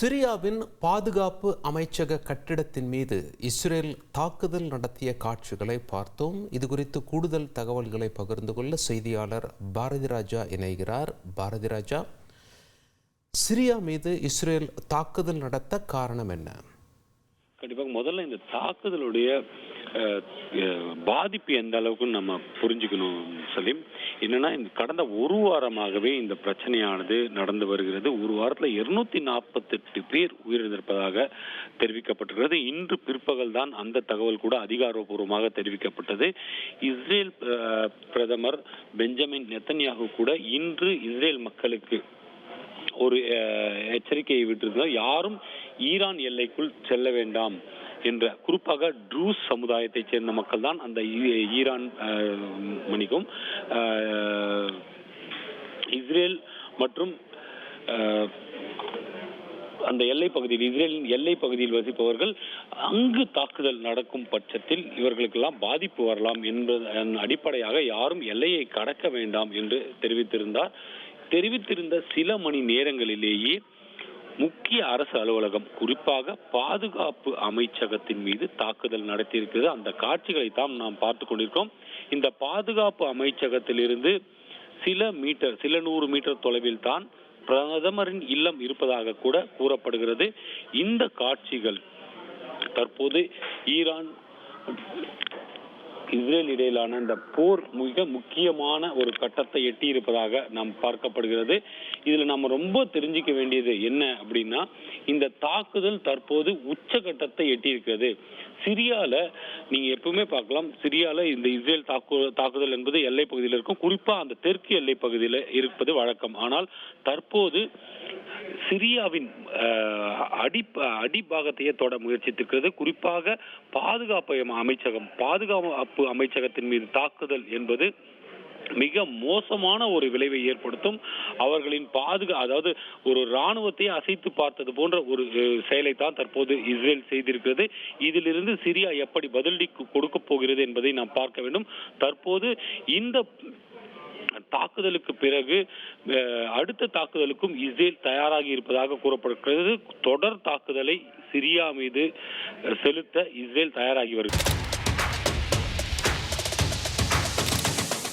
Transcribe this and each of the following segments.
சிரியாவின் பாதுகாப்பு அமைச்சக கட்டிடத்தின் மீது இஸ்ரேல் தாக்குதல் நடத்திய காட்சிகளை பார்த்தோம். இது குறித்து கூடுதல் தகவல்களை பகிர்ந்து கொள்ள செய்தியாளர் பாரதி ராஜா இணைகிறார். பாரதி ராஜா சிரியா மீது இஸ்ரேல் தாக்குதல் நடத்த காரணம் என்ன? கண்டிப்பாக முதல்ல இந்த தாக்குதலுடைய பாதிப்பு எந்த அளவுக்கு நம்ம புரிஞ்சுக்கணும் சலீம்? என்னன்னா இந்த கடந்த ஒரு வாரமாகவே இந்த பிரச்சனையானது நடந்து வருகிறது. ஒரு வாரத்தில் இருநூத்தி நாற்பத்தெட்டு பேர் உயிரிழந்திருப்பதாக தெரிவிக்கப்பட்டிருக்கிறது. இன்று பிற்பகல் தான் அந்த தகவல் கூட அதிகாரப்பூர்வமாக தெரிவிக்கப்பட்டது. இஸ்ரேல் பிரதமர் பெஞ்சமின் நெத்தன்யாகு கூட இன்று இஸ்ரேல் மக்களுக்கு ஒரு எச்சரிக்கையை விட்டிருந்தார். யாரும் ஈரான் எல்லைக்குள் செல்ல வேண்டாம். என்ற குறிப்பாக ட்ரூஸ் சமுதாயத்தைச் சேர்ந்த மக்கள் தான் அந்த ஈ- ஈரான் மணிக்கும் இஸ்ரேல் மற்றும் அந்த எல்லை பகுதியில் இஸ்ரேலின் எல்லை பகுதியில் வசிப்பவர்கள் அங்கு தாக்குதல் நடக்கும் பட்சத்தில் இவர்களுக்கெல்லாம் பாதிப்பு வரலாம் என்பதன் அடிப்படையாக யாரும் எல்லையை கடக்க வேண்டாம் என்று தெரிவித்திருந்தார். தெரிவித்திருந்த சில மணி நேரங்களிலேயே முக்கிய அரசு அலுவலகம் குறிப்பாக பாதுகாப்பு அமைச்சகத்தின் மீது தாக்குதல் நடத்தியிருக்கிறது. அந்த காட்சிகளை தான் நாம் பார்த்து கொண்டிருக்கோம் இந்த பாதுகாப்பு அமைச்சகத்திலிருந்து சில மீட்டர் சில நூறு மீட்டர் தொலைவில் தான் பிரதமரின் இல்லம் இருப்பதாக கூட கூறப்படுகிறது. இந்த காட்சிகள் தற்போது ஈரான் இஸ்ரேல் இடையிலான இந்த போர் மிக முக்கியமான ஒரு கட்டத்தை எட்டி இருப்பதாக நாம் பார்க்கப்படுகிறது. இதில் நம்ம ரொம்ப தெரிஞ்சுக்க வேண்டியது என்ன அப்படின்னா இந்த தாக்குதல் தற்போது உச்சகட்டத்தை எட்டியிருக்கிறது. சிரியாவில் நீங்கள் எப்பவுமே பார்க்கலாம் சிரியாவில் இந்த இஸ்ரேல் தாக்கு தாக்குதல் என்பது எல்லை பகுதியில் இருக்கும். குறிப்பாக அந்த தெற்கு எல்லை பகுதியில் இருப்பது வழக்கம். ஆனால் தற்போது சிரியாவின் அஹ், அடி அடிபாகத்தையே தொட முயற்சித்திருக்கிறது. குறிப்பாக பாதுகாப்பு அமைச்சகம் பாதுகாப்பு அமைச்சகத்தின் மீது தாக்குதல் என்பது மிக மோசமான ஒரு விளைவை ஏற்படுத்தும். அவர்களின் பாதுகா அதாவது ஒரு ராணுவத்தை அசைத்து பார்த்தது போன்ற ஒரு செயலை தான் தற்போது இஸ்ரேல் செய்திருக்கிறது. இதிலிருந்து சிரியா எப்படி பதிலடி கொடுக்க போகிறது என்பதை நாம் பார்க்க வேண்டும். தற்போது இந்த தாக்குதலுக்கு பிறகு அடுத்த தாக்குதலுக்கும் இஸ்ரேல் தயாராகி இருப்பதாக கூறப்படுகிறது. தொடர் தாக்குதலை சிரியா மீது செலுத்த இஸ்ரேல் தயாராகி வருகிறது.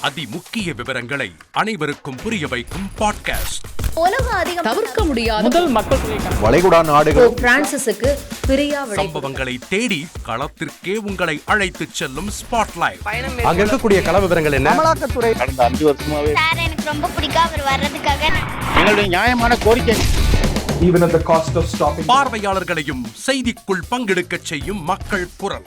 அதி முக்கிய விவரங்களை அனைவருக்கும் புரிய வைக்கும் பாட்காஸ்ட். உலக அதிகம் தவிர்க்க முடியாத முதல் மக்கள். வளைகுடா நாடுகள் பிரான்சிஸுக்கு பிரியா சம்பவங்களை தேடி களத்திற்கே உங்களை அழைத்துச் செல்லும் ஸ்பாட்லைட் அங்க இருக்கக்கூடிய கள விவரங்கள் என்ன? அமலாக்கத்துறை கடந்த அஞ்சு வருஷமாவே. சார் எனக்கு ரொம்ப பிடிக்கும் அவர் வர்றதுக்காக. எங்களுடைய நியாயமான கோரிக்கை. Even at the cost of stopping. பார்வையாளர்களையும் செய்திக்குள் பங்கெடுக்கச் செய்யும் மக்கள் குரல்.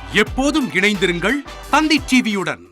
எப்போதும் இணைந்திருங்கள் தந்தி டிவியுடன்.